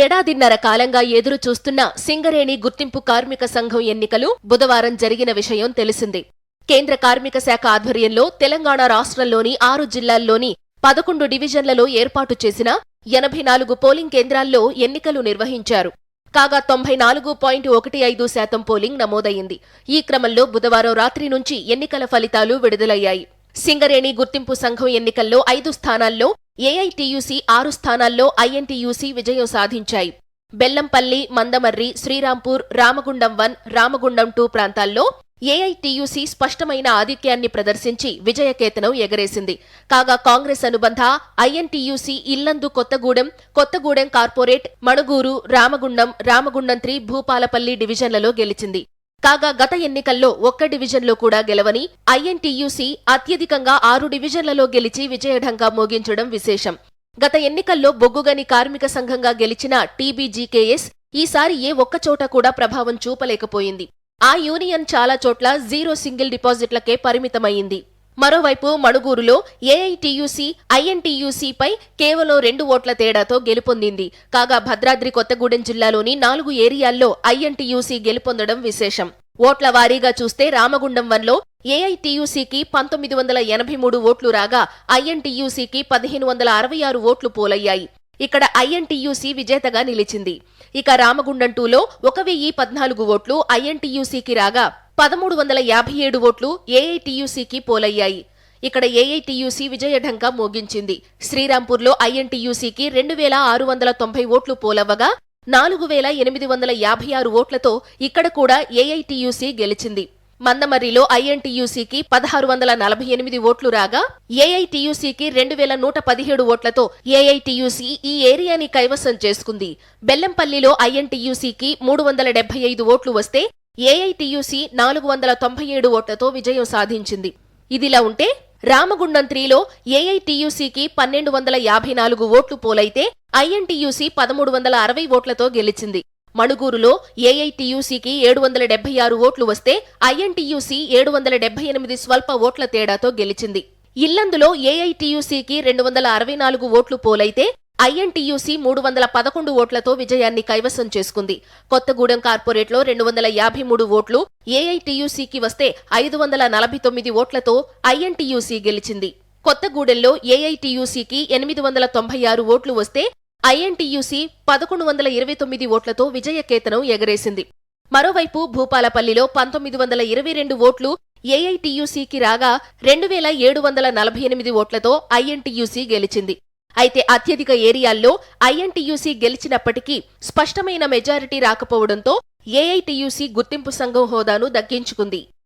ఏడాదిన్నర కాలంగా ఎదురు చూస్తున్న సింగరేణి గుర్తింపు కార్మిక సంఘం ఎన్నికలు బుధవారం జరిగిన విషయం తెలిసింది. కేంద్ర కార్మిక శాఖ ఆధ్వర్యంలో తెలంగాణ రాష్ట్రంలోని ఆరు జిల్లాల్లోని పదకొండు డివిజన్లలో ఏర్పాటు చేసిన ఎనభై నాలుగు పోలింగ్ కేంద్రాల్లో ఎన్నికలు నిర్వహించారు. కాగా తొంభై నాలుగు పాయింట్ ఒకటి ఐదు శాతం పోలింగ్ నమోదయ్యింది ఈ క్రమంలో బుధవారం రాత్రి నుంచి ఎన్నికల ఫలితాలు విడుదలయ్యాయి. సింగరేణి గుర్తింపు సంఘం ఎన్నికల్లో ఐదు స్థానాల్లో ఏఐటీయూసీ ఆరు స్థానాల్లో ఐఎన్టీయూసీ విజయం సాధించాయి. బెల్లంపల్లి మందమర్రి శ్రీరాంపూర్ రామగుండం వన్ రామగుండం టూ ప్రాంతాల్లో ఏఐటీయూసీ స్పష్టమైన ఆధిక్యాన్ని ప్రదర్శించి విజయకేతనం ఎగరేసింది. కాగా కాంగ్రెస్ అనుబంధ INTUC Yellandu Kothagudem Kothagudem corporate Manuguru Ramagundam Ramagundam three Bhupalpally డివిజన్లలో గెలిచింది. కాగా గత ఎన్నికల్లో ఒక్క డివిజన్లో కూడా గెలవని ఐఎన్టీయూసీ అత్యధికంగా ఆరు డివిజన్లలో గెలిచి విజయఢంగా మోగించడం విశేషం. గత ఎన్నికల్లో బొగ్గుగని కార్మిక సంఘంగా గెలిచిన టీబీజీకేఎస్ ఈసారి ఏ ఒక్కచోట కూడా ప్రభావం చూపలేకపోయింది. ఆ యూనియన్ చాలా చోట్ల జీరో సింగిల్ డిపాజిట్లకే పరిమితమైంది. మరోవైపు మణుగూరులో ఏఐటీయూసీ ఐఎన్టీయూసీపై కేవలం రెండు ఓట్ల తేడాతో గెలుపొందింది. కాగా భద్రాద్రి కొత్తగూడెం జిల్లాలోని నాలుగు ఏరియాల్లో ఐఎన్టీయూసీ గెలుపొందడం విశేషం. ఓట్ల వారీగా చూస్తే రామగుండం వన్లో ఏఐటియుసికి పంతొమ్మిది వందల ఎనభై మూడు ఓట్లు రాగా ఐఎన్టీయూసీకి పదిహేను వందల అరవై ఆరు ఓట్లు పోలయ్యాయి. ఇక్కడ ఐఎన్టీయూసీ విజేతగా నిలిచింది. ఇక రామగుండం టూలో ఒక వెయ్యి పద్నాలుగు ఓట్లు ఐఎన్టీయూసీకి రాగా పదమూడు వందల యాభై ఏడు ఓట్లు ఏఐటియుసీకి పోలయ్యాయి. ఇక్కడ ఏఐటియుసి విజయఢంకా మోగించింది. శ్రీరాంపూర్లో ఐఎన్టీయూసీకి రెండు వేల ఆరు వందల తొంభై ఓట్లు పోలవ్వగా నాలుగు వేల ఎనిమిది వందల యాభై ఆరు ఓట్లతో ఇక్కడ కూడా ఏఐటియుసి గెలిచింది. మందమర్రిలో ఐఎన్టీయూసీకి పదహారు వందల నలభై ఎనిమిది ఓట్లు రాగా ఏఐటీయూసీకి రెండు వేల నూట పదిహేడు ఓట్లతో ఏఐటియుసి ఈ ఏరియాని కైవసం చేసుకుంది. బెల్లంపల్లిలో ఐఎన్టీయూసీకి మూడు వందల డెబ్బై ఐదు ఓట్లు వస్తే ఏఐటీయూసీ నాలుగు వందల తొంభై ఏడు ఓట్లతో విజయం సాధించింది. ఇదిలా ఉంటే రామగుండం త్రీలో ఏఐటియుసికి పన్నెండు వందల యాభై నాలుగు ఓట్లు పోలైతే ఐఎన్టీయూసీ పదమూడు వందల అరవై ఓట్లతో గెలిచింది. మణుగూరులో ఏఐటియుసికి ఏడు వందల డెబ్బై ఆరు ఓట్లు వస్తే ఐఎన్టీయూసీ ఏడు వందల డెబ్బై ఎనిమిది స్వల్ప ఓట్ల తేడాతో గెలిచింది. ఇల్లందులో ఏఐటియుసికి రెండు వందల అరవై నాలుగు ఓట్లు పోలైతే ఐఎన్టీయూసీ మూడు వందల పదకొండు ఓట్లతో విజయాన్ని కైవసం చేసుకుంది. కొత్తగూడెం కార్పొరేట్లో రెండు వందల యాభై మూడు ఓట్లు ఏఐటీయూసీకి వస్తే ఐదు వందల నలభై తొమ్మిది ఓట్లతో ఐఎన్టీయూసీ గెలిచింది. కొత్తగూడెంలో ఏఐటీయూసీకి ఎనిమిది వందల తొంభై ఆరు ఓట్లు వస్తే ఐఎన్టీయూసీ పదకొండు వందల ఇరవై తొమ్మిది ఓట్లతో విజయకేతనం ఎగరేసింది. మరోవైపు భూపాలపల్లిలో పంతొమ్మిది వందల ఇరవై రెండు ఓట్లు ఏఐటీయూసీకి రాగా రెండు వేల ఏడు వందల నలభై ఎనిమిది ఓట్లతో ఐఎన్టీయూసీ గెలిచింది. అయితే అత్యధిక ఏరియాల్లో ఐఎన్టీయూసీ గెలిచినప్పటికీ స్పష్టమైన మెజారిటీ రాకపోవడంతో ఏఐటీయూసీ గుర్తింపు సంఘం హోదాను దక్కించుకుంది.